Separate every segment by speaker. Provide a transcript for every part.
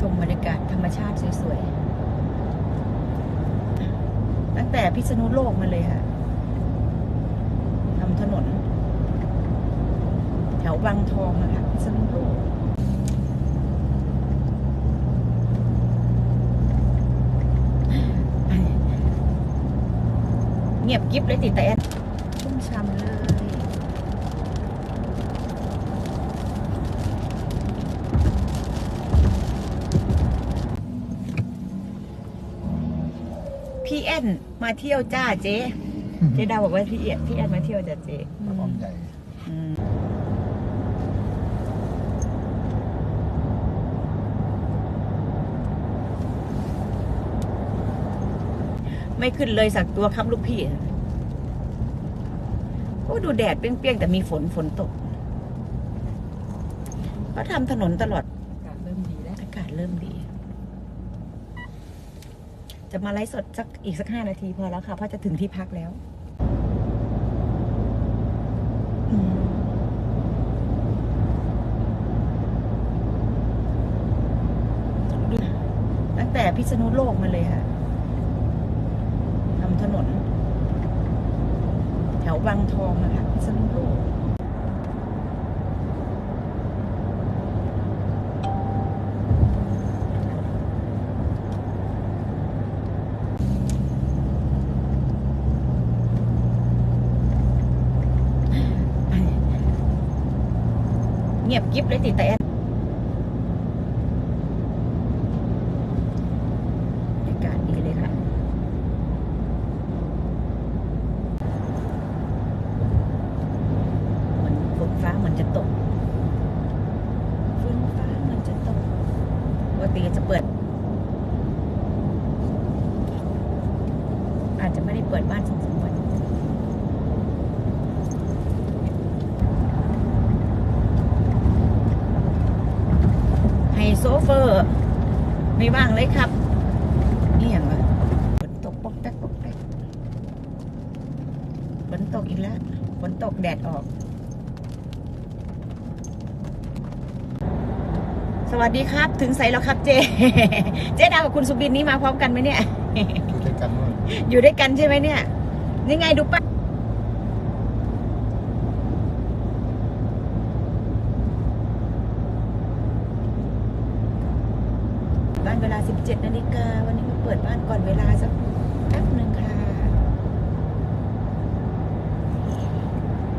Speaker 1: ชมบรรยากาศธรรมชาติสวยๆ ตั้งแต่พิษณุโลกมาเลยค่ะทำถนน แถวบางทองนะคะพิษณุโลกเงียบกิ๊บเลยติดแต่แอดชุ่มช่ำเลย พี่แอน มาเที่ยวจ้าเจ๊เจ๊ดาวบอกว่าพี่เอียพี่แอนมาเที่ยวจ้าเจ๊
Speaker 2: กระป๋องใหญ่
Speaker 1: อืมไม่ขึ้นเลยสักตัวครับลูกพี่โอ้ดูแดดเปรี้ยงๆ แต่มีฝนฝนตกเขาทำถนนตลอด
Speaker 3: อากาศเริ่มดีแล้ว
Speaker 1: อากาศเริ่มดี จะมาไลฟ์สดสักอีกสักห้านาทีพอแล้วค่ะ เพราะจะถึงที่พักแล้วตั้งแต่พิษณุโลกมาเลยค่ะทำถนน แถวบางทองนะคะพิษณุโลก เเงียบกิ๊บเลยติดแต่แอดบรรยากาศดีเลยค่ะเหมือนฝนฟ้าเหมือนจะตกฝนฟ้าเหมือนจะตกปกติจะเปิด อาจจะไม่ได้เปิดบ้านสองสามวัน ให้ โซเฟอร์ไม่ว่างเลยครับ นี่อย่างวะฝนตกปอกแป๊กปอกแป๊กฝนตกอีกแล้วฝนตกแดดออก สวัสดีครับ ถึงใสแล้วครับเจ เจ๊ดาวกับคุณสุบินนี่มาพร้อมกันไหมเนี่ย
Speaker 2: อยู่ด้วยกันนู่น
Speaker 1: อยู่ด้วยกันใช่ไหมเนี่ย นี่ไงดูป้า บ้านเวลา 17นาฬิกาวันนี้มาเปิดบ้านก่อนเวลาสักแป๊บหนึ่งค่ะ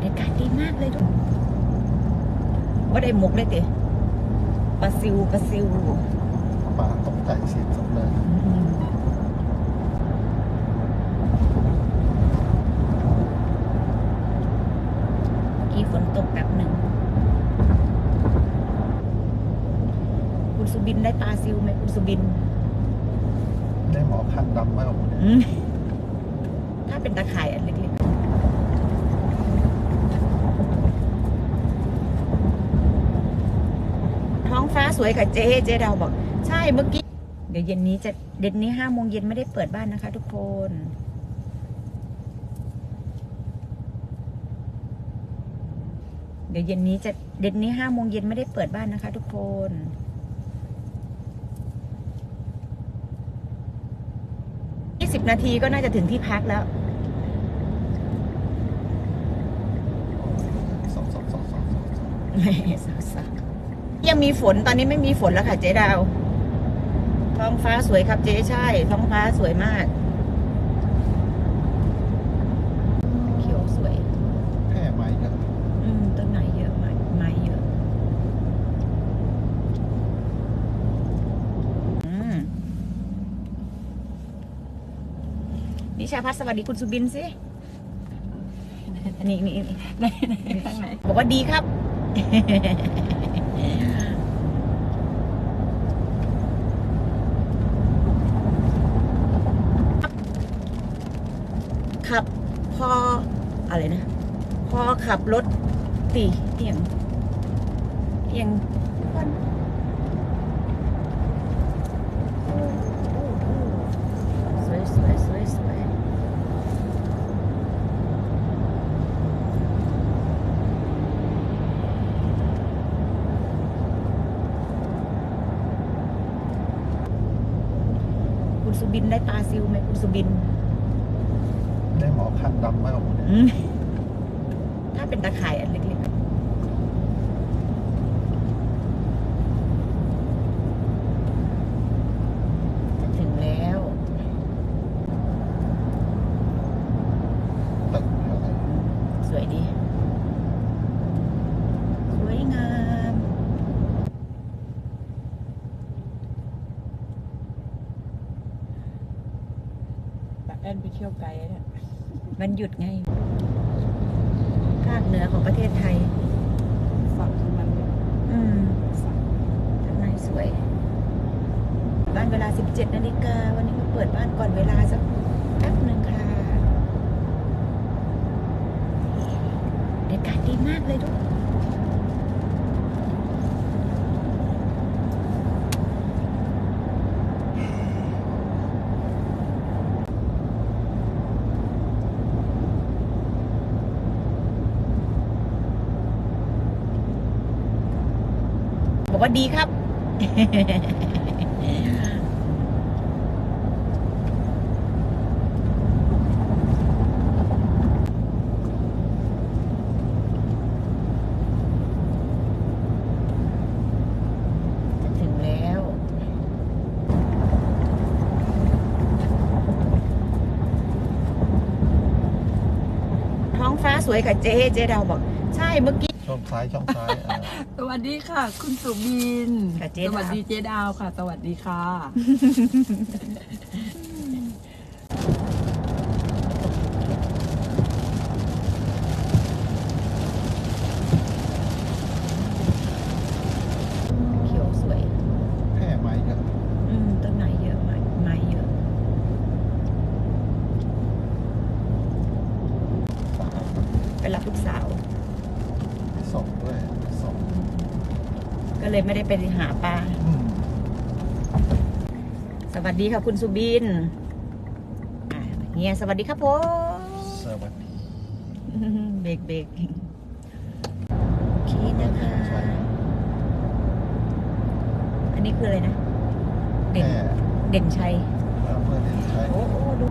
Speaker 1: บรรยากาศดีมากเลยทุกว่าได้หมกเลยเตะปลาซิวปลาซิว
Speaker 2: ป่าตกใจเสียงสดเลย
Speaker 1: เมื่อกี้ฝนตกแบบหนึ่ง คุณสุ บินได้ปลาซิวไหมคุณสุบิน
Speaker 2: ได้หมอคันดำมากเลย
Speaker 1: อืมถ้าเป็นตะข่ายอันเล็กๆ ท้องฟ้าสวยค่ะเจ๊เจ๊ดาวบอก ใช่เมื่อกี้ เดี๋ยวเย็นนี้จะเด็นนี้ห้าโมงเย็นไม่ได้เปิดบ้านนะคะทุกคนเดี๋ยวเย็นนี้จะเด็นนี้ห้าโมงเย็นไม่ได้เปิดบ้านนะคะทุกคน ยี่สิ บนาทีก็น่าจะถึงที่พักแล้ว
Speaker 2: สองสองสองสองสองสอง
Speaker 1: ยังมีฝนตอนนี้ไม่มีฝนแล้วค่ะเจ๊ดาว ท้องฟ้าสวยครับเจ๊ใช่ ท้องฟ้าสวยมาก เขียวสวย
Speaker 2: แพร่ไม้กัน
Speaker 1: อืมต้นไม้เยอะไม้ไม้เยอะ อืม นิชาพัฒน์สวัสดีคุณสุบินสินี่นี่นี่
Speaker 3: ข้างไหน
Speaker 1: บอกว่าดีครับ ขับพออะไรนะ พอขับรถตีเอียงเอียงวันสวยสวยสวยสวย คุณสุบิ นได้ปลาซิวไหมคุณสุบิน
Speaker 2: ได้หมอขั้นดำมากกว่าผมเนี่ย
Speaker 1: อืมถ้าเป็นตะข่ายอันเล็กๆอะจะถึงแล้ว
Speaker 2: ตึกอะไร
Speaker 1: สวยดี สวยงาม
Speaker 3: แต่แอ นไปเที่ยวไกลเนี่ย
Speaker 1: วันหยุดไงภาคเหนือของประเทศไทย
Speaker 3: ฝั่งมัน
Speaker 1: อืม
Speaker 3: ฝั่ง
Speaker 1: ทางในสวย บ้านเวลา 17นาฬิกา วันนี้ก็เปิดบ้านก่อนเวลาสักแป๊บหนึ่งค่ะบรรยากาศดีมากเลยทุกบอ ว่าดีครับ จะถึงแล้ว ท้องฟ้าสวยกับเจ๊เจ๊ดาวบอก ใช่เมื่อกี้
Speaker 2: ช่องซ้ายช่องซ้ายอ่า
Speaker 3: สวัสดีค่ะ คุณสุบิน
Speaker 1: ค่ะเจ๊ดาว
Speaker 3: สวัสดีเจ๊ดาวค่ะ สวัสดีค่ะ
Speaker 1: เขียวสวย
Speaker 2: แพร่ไม้ครับ
Speaker 1: อืมต้นไม้เยอะไม้ไม้เยอะ
Speaker 2: สาม
Speaker 1: ไปรับลูกสาว
Speaker 2: สองด้วยสอง
Speaker 1: ก็ เลยไม่ได้ไปหาปลา
Speaker 2: อืม
Speaker 1: สวัสดีค่ะคุณสุบินอ่าเฮียสวัสดีครับผม
Speaker 2: สวัสดี
Speaker 1: เบรกเบรกโอเคนะคะ
Speaker 2: ใช่
Speaker 1: อันนี้คืออะไรนะ
Speaker 2: แพ
Speaker 1: เด่น
Speaker 2: ร่
Speaker 1: เด่นชัย
Speaker 2: อำเภอเด่นชัย
Speaker 1: โอ้โอ้ดู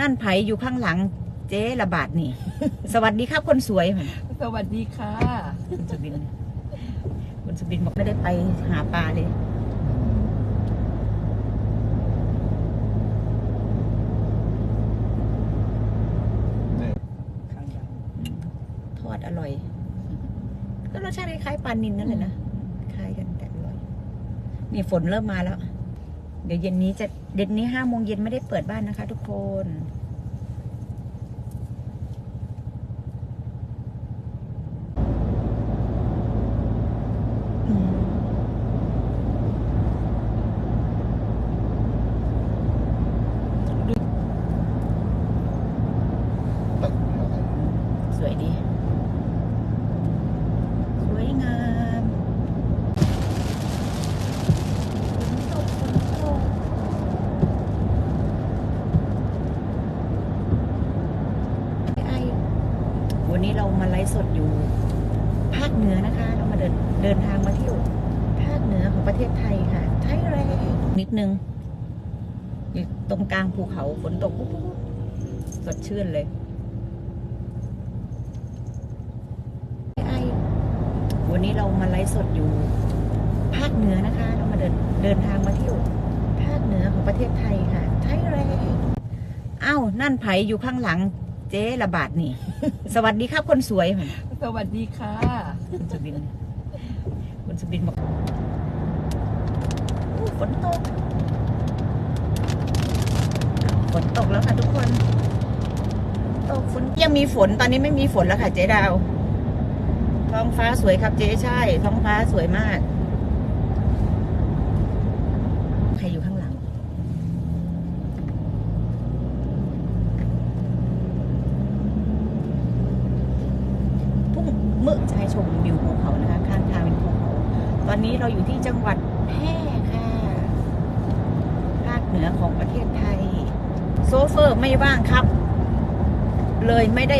Speaker 1: นั่นไผอยู่ข้างหลัง เจ๊ระบาดนี่ สวัสดีครับคนสวย
Speaker 3: สวัสดีค่ะ
Speaker 1: คุณสุบิน คุณสุบินบอกไม่ได้ไปหาปลาเลย
Speaker 2: เนี่ย
Speaker 3: ข้างหลัง
Speaker 1: ทอดอร่อย ก็รสชาติคล้ายๆปลานินนั่นเลยนะ คล้ายกันแต่อร่อย นี่ฝนเริ่มมาแล้ว เดี๋ยวเย็นนี้จะเด็ดนี้ห้าโมงเย็นไม่ได้เปิดบ้านนะคะ ทุกคน อืม
Speaker 2: ตึกอะไร
Speaker 1: สวยดี สวยงามฝนตกฝนตกไอ วันนี้เรามาไลฟ์สดอยู่ ภาคเหนือนะคะ เรามาเดินเดินทางมาเที่ยวภาคเหนือของประเทศไทยค่ะ ไทยแลนด์นิดนึงอยู่ตรงกลางภูเขาฝนตกปุ๊บปุ๊บสดชื่นเลยไอวันนี้เรามาไลฟ์สดอยู่ ภาคเหนือนะคะ เรามาเดินเดินทางมาเที่ยวภาคเหนือของประเทศไทยค่ะ ไทยแลนด์อ้าวนั่นไผอยู่ข้างหลัง เจ๊ระบาดนี่ สวัสดีครับคนสวย
Speaker 3: สวัสดีค่ะ
Speaker 1: คุณสุบินคุณสุบินบอกอู้ฝนตกฝนตกแล้วค่ะทุกคนตกฝนยังมีฝนตอนนี้ไม่มีฝนแล้วค่ะเจ๊ดาว ท้องฟ้าสวยครับเจ๊ใช่ ท้องฟ้าสวยมาก มืดจะให้ชมวิวภูเขานะคะ ข้างทางเป็นภูเขาตอนนี้เราอยู่ที่จังหวัดแพร่ค่ะภาคเหนือของประเทศไทย โซเฟอร์ไม่ว่างครับ เลยไม่ได้